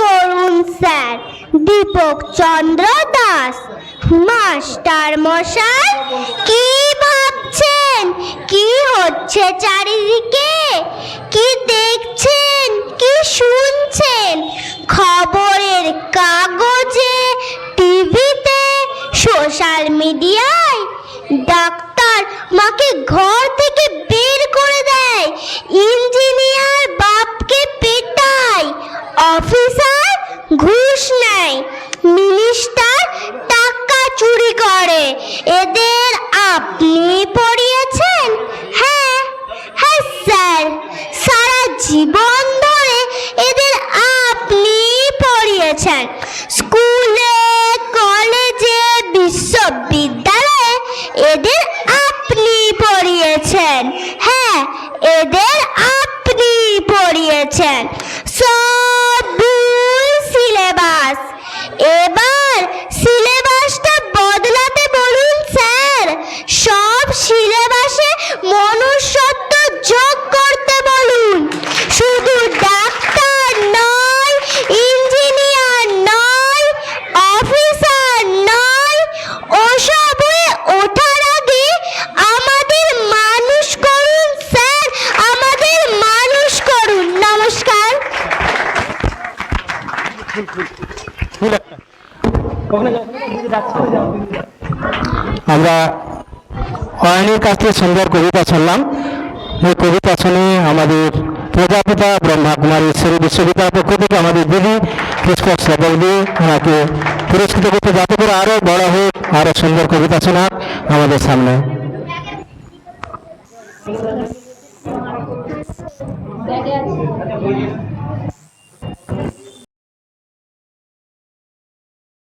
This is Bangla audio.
করুন, স্যার। দীপক চন্দ্র দাস, মাস্টার মশাই, কি ভাবছেন? কি হচ্ছে চারিদিকে? কি দেখছেন? কি শুনছেন? খবরের কাগজে, টিভিতে, সোশ্যাল মিডিয়ায়, ডাক্তার মাকে ঘর এদের আপনি পড়িয়েছেন? হ্যাঁ। হ্যাঁ স্যার। সারা জীবন ধরে এদের আপনি পড়িয়েছেন। স্কুলে, কলেজে, বিশ্ববিদ্যালয়ে এদের আপনি পড়িয়েছেন। হ্যাঁ এদের আপনি পড়িয়েছেন। সব আমরা অয়নের কাছ থেকে সুন্দর কবিতা শুনলাম। এই কবিতা শুনে আমাদের প্রজাপিতা ব্রহ্মা কুমারী শ্রী বিশ্ববিদ্যালয় পক্ষ থেকে আমাদের দিদি পুষ্পক সবল দিয়ে ওনাকে পুরস্কৃত করতে যাতে করে আরও বড় হোক আরও সুন্দর কবিতা শোনাক আমাদের সামনে। ব্যাগে আছে।